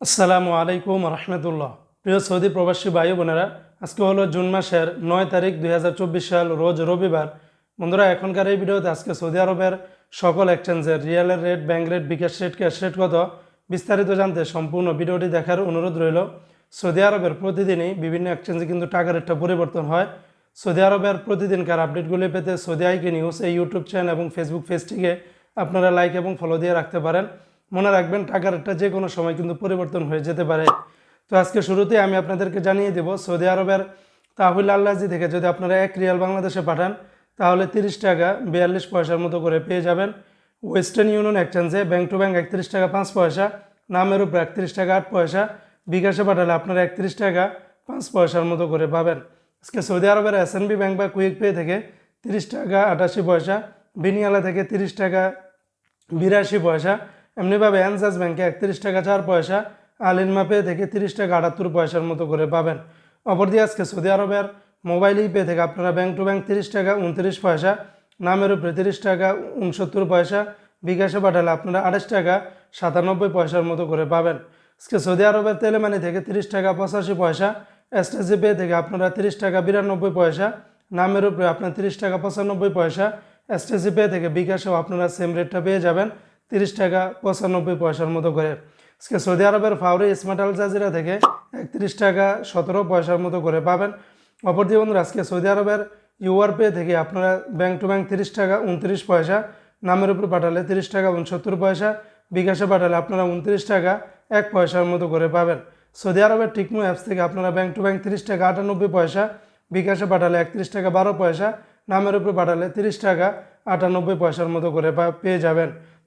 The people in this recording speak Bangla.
আসসালামু আলাইকুম রহমতুল্লাহ। প্রিয় সৌদি প্রবাসী ভাই বোনেরা, আজকে হলো জুন মাসের নয় তারিখ দুই হাজার চব্বিশ সাল, রোজ রবিবার। বন্ধুরা, এখনকার এই ভিডিওতে আজকে সৌদি আরবের সকল এক্সচেঞ্জের রিয়েলের rate, bank rate, bKash rate, cash rate কত, বিস্তারিত জানতে সম্পূর্ণ ভিডিওটি দেখার অনুরোধ রইল। সৌদি আরবের প্রতিদিনই বিভিন্ন এক্সচেঞ্জে কিন্তু টাকা রেটটা পরিবর্তন হয়। সৌদি আরবের প্রতিদিনকার আপডেটগুলি পেতে সৌদি আইকে নিউজ, এই ইউটিউব চ্যানেল এবং ফেসবুক পেজটিকে আপনারা লাইক এবং ফলো দিয়ে রাখতে পারেন। মনে রাখবেন, টাকার একটা যে কোনো সময় কিন্তু পরিবর্তন হয়ে যেতে পারে। তো আজকে শুরুতে আমি আপনাদেরকে জানিয়ে দেব, সৌদি আরবের তাহুল আল্লাহজি থেকে যদি আপনারা এক রিয়াল বাংলাদেশে পাঠান, তাহলে তিরিশ টাকা বিয়াল্লিশ পয়সার মতো করে পেয়ে যাবেন। ওয়েস্টার্ন ইউনিয়ন এক্সচেঞ্জে ব্যাঙ্ক টু ব্যাংক একত্রিশ টাকা পাঁচ পয়সা, নামের উপর একত্রিশ টাকা আট পয়সা, বিকাশে পাঠালে আপনারা একত্রিশ টাকা পাঁচ পয়সার মতো করে পাবেন। আজকে সৌদি আরবের এসএনবি ব্যাংক বা কুইক পে থেকে তিরিশ টাকা আটাশি পয়সা, বিনিয়ালা থেকে তিরিশ টাকা বিরাশি পয়সা এমনিভাবে অ্যানজাস ব্যাংকে একত্রিশ টাকা চার পয়সা আলিনমা পে থেকে তিরিশ টাকা আটাত্তর পয়সার মতো করে পাবেন। অপরদিকে আজকে সৌদি আরবের মোবাইল পে থেকে আপনারা ব্যাংক টু ব্যাংক তিরিশ টাকা, উনত্রিশ পয়সা, নামের উপরে তিরিশ টাকা, উনসত্তর পয়সা, বিকাশে পাঠালে আপনারা আঠাশ টাকা, সাতানব্বই পয়সার মতো করে পাবেন। আজকে সৌদি আরবের তেলেমানি থেকে তিরিশ টাকা, পঁচাশি পয়সা এসটিসি পে থেকে আপনারা তিরিশ টাকা, বিরানব্বই পয়সা, নামের উপরে আপনার তিরিশ টাকা, পঁচানব্বই পয়সা এসটিসি পে থেকে বিকাশেও আপনারা সেম রেটটা পেয়ে যাবেন। তিরিশ টাকা পঁচানব্বই পয়সার মতো করে। আজকে সৌদি আরবের ফাউরি স্মার্ট জাজিরা থেকে একত্রিশ টাকা সতেরো পয়সার মতো করে পাবেন। অপরদিকে বন্ধুরা, আজকে সৌদি আরবের ইউআর পে থেকে আপনারা ব্যাংক টু ব্যাংক তিরিশ টাকা উনত্রিশ পয়সা, নামের উপর পাঠালে তিরিশ টাকা উনসত্তর পয়সা, বিকাশে পাঠালে আপনারা উনত্রিশ টাকা এক পয়সার মতো করে পাবেন। সৌদি আরবের টিকমো অ্যাপস থেকে আপনারা ব্যাংক টু ব্যাংক তিরিশ টাকা আটানব্বই পয়সা, বিকাশে পাঠালে একত্রিশ টাকা বারো পয়সা, নামের উপরে পাঠালে তিরিশ টাকা আটানব্বই পয়সার মতো করে পেয়ে যাবেন।